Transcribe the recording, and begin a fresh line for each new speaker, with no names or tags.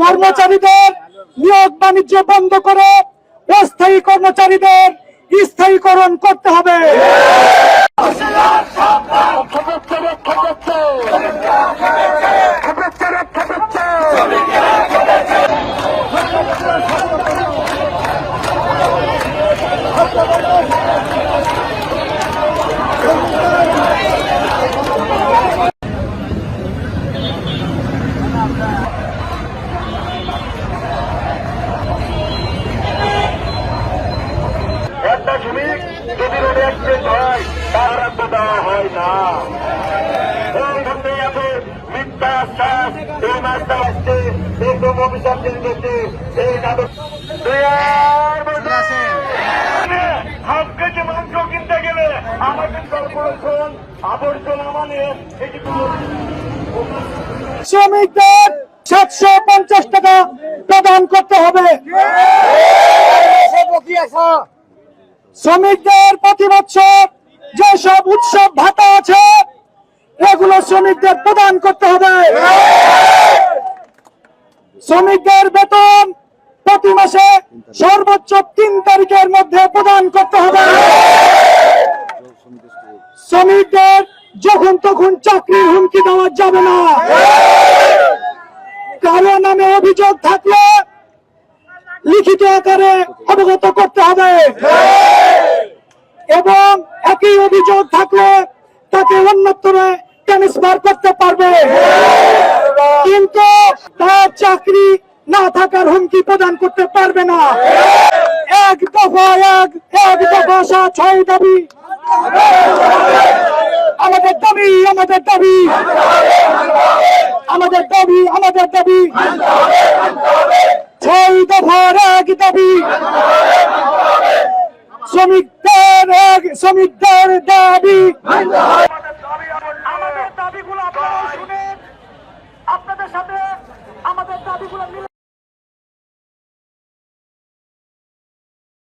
কর্মচারীদের নিয়োগ বাণিজ্য বন্ধ করে অস্থায়ী কর্মচারীদের স্থায়ীকরণ করতে হবে।
তার দেওয়া হয় না এই মধ্যেই আছে মিথ্যা আশ্বাস এই মাছটা আসছে এই দম অফিসার দিচ্ছে এই নাটক হাফ কেজি মাংস কিনতে গেলে আমাদের কর্পোরেশন আবর্জনা মানে এটি
শ্রমিকদের সাতশো পঞ্চাশ টাকা প্রদান করতে হবে। শ্রমিকদের প্রতি বছর যেসব উৎসব ভাতা আছে, এগুলো শ্রমিকদের প্রদান করতে হবে। শ্রমিকদের বেতন প্রতি মাসে সর্বোচ্চ তিন তারিখের মধ্যে প্রদান করতে হবে। শ্রমিকদের যখন তখন চাকরির হুমকি দেওয়া যাবে না। কারও নামে অভিযোগ থাকলে লিখিত আকারে অবগত করতে হবে। অভিযোগ থাকলে তাকে অন্যত্রে ট্রান্সফার করতে পারবে। কিন্তু তার চাকরি না থাকার হুমকি প্রদান করতে পারবে না। এক দফা, এক এক দফা সাত ছয় দাবি। আমাদের দাবি আমাদের দাবি। আমাদের দাবি আমাদের দাবি। ছয় দফার এক দাবি। শ্রমিকদের দাবি